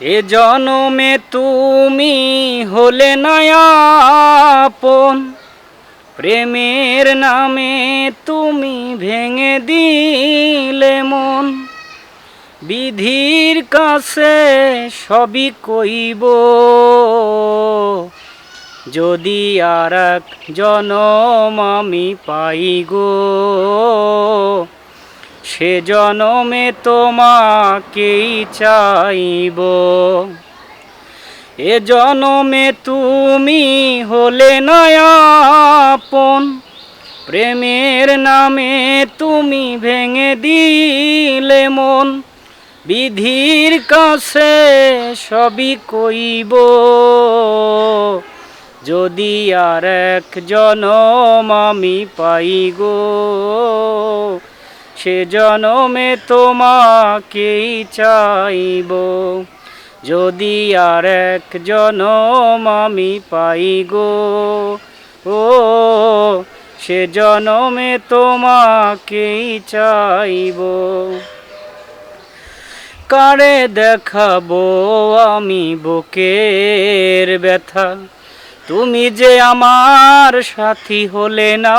এ জনমে তুমি হলে নয়াপন, প্রেমের নামে তুমি ভেঙে দিলে মন। বিধির কাছে সবই কইব, যদি আর এক জনম আমি পাই গো। সে জনমে তোমাকেই চাইব। এ জনমে তুমি হলে নয়াপন, প্রেমের নামে তুমি ভেঙে দিলে মন। বিধির কাছে সবই কইব। যদি আর এক জনম আমি পাই সে জনমে তোমাকেই চাইব। যদি আর এক জনম আমি পাই গো, ও, সে জনমে তোমাকেই চাইব। কারে দেখাবো আমি বুকের ব্যথা? তুমি যে আমার সাথী হলে না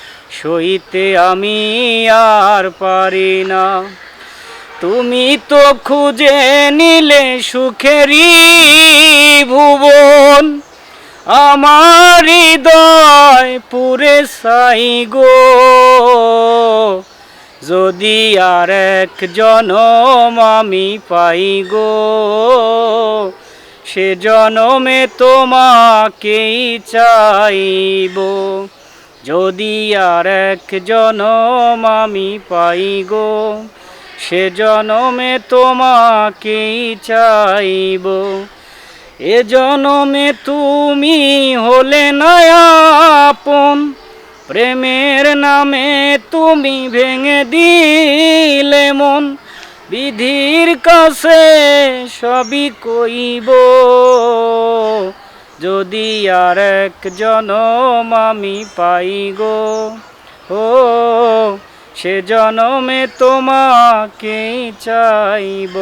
সইতে আমি আর পারি না। তুমি তো খুঁজে নিলে সুখেরই ভুবন। আমার হৃদয় পুরে সাই গো। যদি আর এক জনম আমি পাই গো, সে জনমে তোমাকেই চাইব। যদি আর এক জনম আমি পাই গো, সে জনমে তোমাকেই চাইব। এ জনমে তুমি হলে নয়াপন, প্রেমের নামে তুমি ভেঙে দিলে মন। বিধির কাছে সবই কইব। যদি আর এক জনম আমি পাই গো ও সে জনমে তোমাকে চাইব।